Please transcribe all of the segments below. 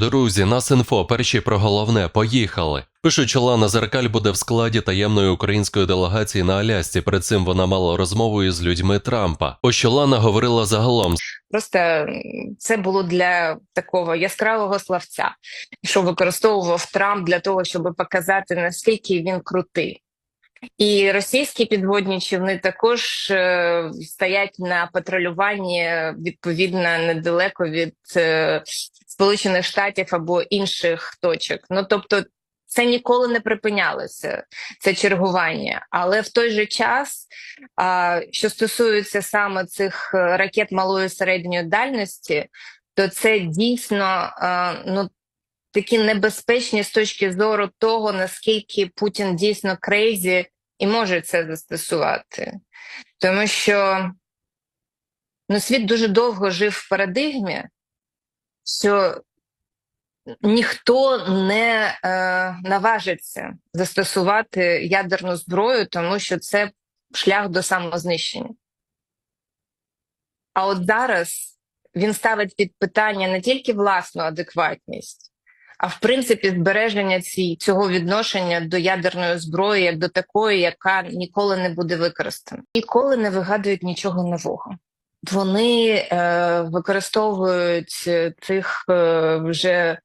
Друзі, нас інфо, перші про головне, поїхали. Пишуть, Лана Зеркаль буде в складі таємної української делегації на Алясці. Перед цим вона мала розмову із людьми Трампа. Ось Лана говорила загалом. Просто це було для такого яскравого славця, що використовував Трамп для того, щоб показати наскільки він крутий. І російські підводні човни також е, стоять на патрулюванні відповідно недалеко від е, Сполучених Штатів або інших точок. Ну тобто, це ніколи не припинялося, це чергування. Але в той же час, що стосується саме цих е, ракет малої середньої дальності, то це дійсно е, ну, такі небезпечні з точки зору того, наскільки Путін дійсно крейзі і може це застосувати. Тому що ну, світ дуже довго жив в парадигмі, що ніхто не е, наважиться застосувати ядерну зброю, тому що це шлях до самознищення. А от зараз він ставить під питання не тільки власну адекватність, а в принципі збереження ці, цього відношення до ядерної зброї як до такої, яка ніколи не буде використана. Ніколи не вигадують нічого нового. Вони е, використовують е, цих е, вже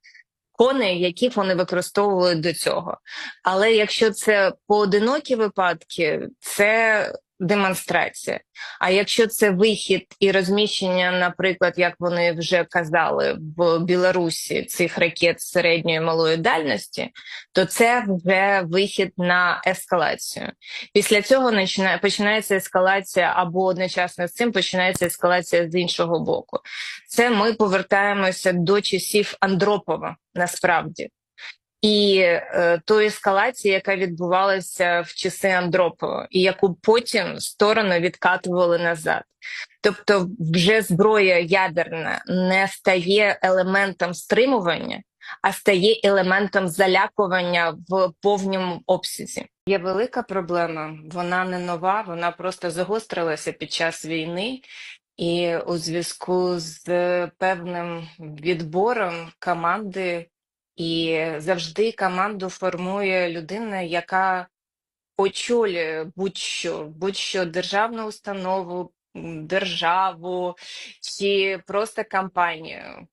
коней, які вони використовували до цього. Але якщо це поодинокі випадки, це демонстрація. А якщо це вихід і розміщення, наприклад, як вони вже казали в Білорусі цих ракет середньої малої дальності, то це вже вихід на ескалацію. Після цього починає, починається ескалація, або одночасно з цим починається ескалація з іншого боку. Це ми повертаємося до часів Андропова насправді. І е, тої ескалації, яка відбувалася в часи Андропова, і яку потім сторони відкатували назад. Тобто, вже зброя ядерна не стає елементом стримування, а стає елементом залякування в повному обсязі. Є велика проблема, вона не нова, вона просто загострилася під час війни. І у зв'язку з певним відбором команди і завжди команду формує людина, яка очолює будь-що, будь-що державну установу, державу чи просто компанію.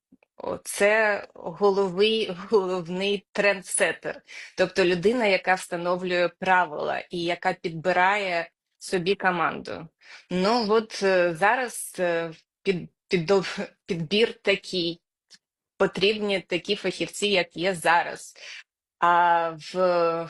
Це головий, головний трендсеттер, тобто людина, яка встановлює правила і яка підбирає собі команду. Ну от е, зараз е, під, під, підбір такий потрібні такі фахівці, як є зараз. А в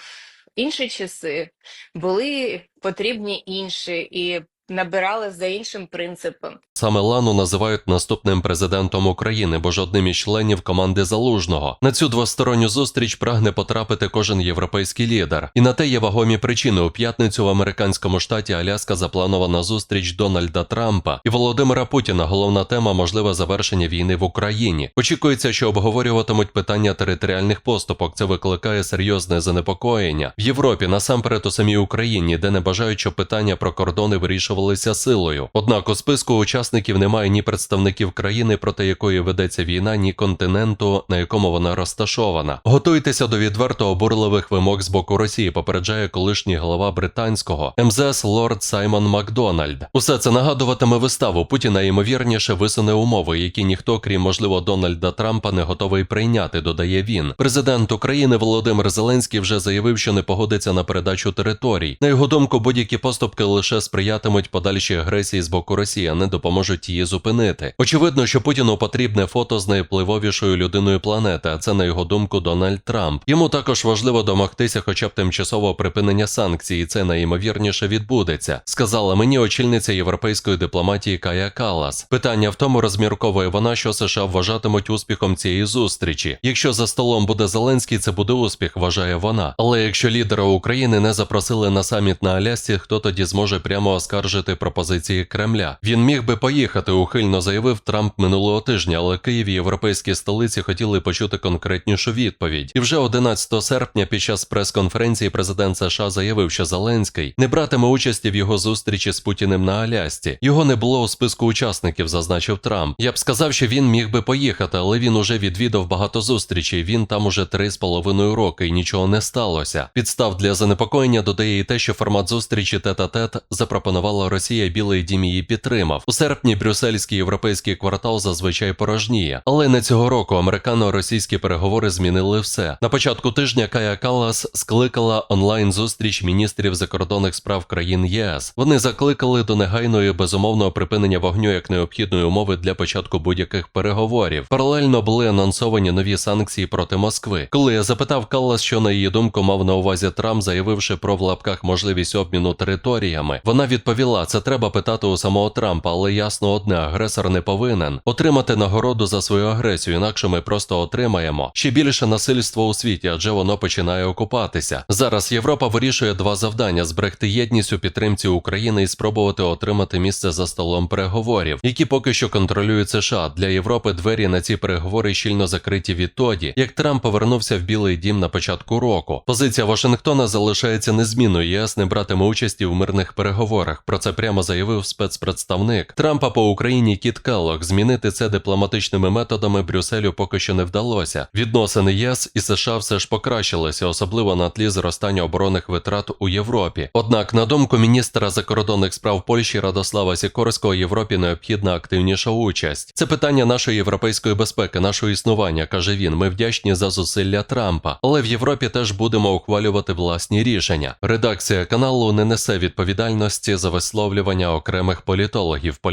інші часи були потрібні інші і набирали за іншим принципом. Саме Лану називають наступним президентом України, бо жодним із членів команди залужного. На цю двосторонню зустріч прагне потрапити кожен європейський лідер. І на те є вагомі причини. У п'ятницю в американському штаті Аляска запланована зустріч Дональда Трампа і Володимира Путіна. Головна тема можливе завершення війни в Україні. Очікується, що обговорюватимуть питання територіальних поступок. Це викликає серйозне занепокоєння в Європі, насамперед у самій Україні, де не бажають, щоб питання про кордони вирішувалися силою. Однак у списку учасників немає ні представників країни, проти якої ведеться війна, ні континенту, на якому вона розташована. Готуйтеся до відверто обурливих вимог з боку Росії. Попереджає колишній голова британського МЗС Лорд Саймон Макдональд. Усе це нагадуватиме виставу. Путіна ймовірніше висуне умови, які ніхто, крім можливо Дональда Трампа, не готовий прийняти. Додає він. Президент України Володимир Зеленський вже заявив, що не погодиться на передачу територій. На його думку, будь-які поступки лише сприятимуть подальшій агресії з боку Росії, а не допоможуть її зупинити. Очевидно, що Путіну потрібне фото з найвпливовішою людиною планети. А це на його думку Дональд Трамп. Йому також важливо домогтися, хоча б тимчасового припинення санкцій. Це найімовірніше відбудеться. Сказала мені очільниця європейської дипломатії Кая Калас. Питання в тому розмірковує вона, що США вважатимуть успіхом цієї зустрічі. Якщо за столом буде Зеленський, це буде успіх, вважає вона. Але якщо лідера України не запросили на саміт на Алясці, хто тоді зможе прямо оскаржити пропозиції Кремля? Він міг би поїхати поїхати, ухильно заявив Трамп минулого тижня, але Київ і європейські столиці хотіли почути конкретнішу відповідь. І вже 11 серпня під час прес-конференції президент США заявив, що Зеленський не братиме участі в його зустрічі з Путіним на Алясці. Його не було у списку учасників, зазначив Трамп. Я б сказав, що він міг би поїхати, але він уже відвідав багато зустрічей. Він там уже три з половиною роки і нічого не сталося. Підстав для занепокоєння додає і те, що формат зустрічі тет-а-тет запропонувала Росія. Білий дім її підтримав. У серпні брюссельський європейський квартал зазвичай порожніє. Але не цього року американо-російські переговори змінили все. На початку тижня Кая Каллас скликала онлайн зустріч міністрів закордонних справ країн ЄС. Вони закликали до негайного і безумовного припинення вогню як необхідної умови для початку будь-яких переговорів. Паралельно були анонсовані нові санкції проти Москви. Коли я запитав Каллас, що на її думку мав на увазі Трамп, заявивши про в лапках можливість обміну територіями, вона відповіла: це треба питати у самого Трампа, але ясно одне, агресор не повинен отримати нагороду за свою агресію, інакше ми просто отримаємо ще більше насильства у світі, адже воно починає окупатися. Зараз Європа вирішує два завдання: зберегти єдність у підтримці України і спробувати отримати місце за столом переговорів, які поки що контролюють США. Для Європи двері на ці переговори щільно закриті відтоді, як Трамп повернувся в Білий Дім на початку року. Позиція Вашингтона залишається незмінною. ЄС не братиме участі в мирних переговорах. Про це прямо заявив спецпредставник Трампа по Україні Кіт Келлог. Змінити це дипломатичними методами Брюсселю поки що не вдалося. Відносини ЄС і США все ж покращилися, особливо на тлі зростання оборонних витрат у Європі. Однак, на думку міністра закордонних справ Польщі Радослава Сікорського, Європі необхідна активніша участь. Це питання нашої європейської безпеки, нашого існування, каже він. Ми вдячні за зусилля Трампа, але в Європі теж будемо ухвалювати власні рішення. Редакція каналу не несе відповідальності за висловлювання окремих політологів,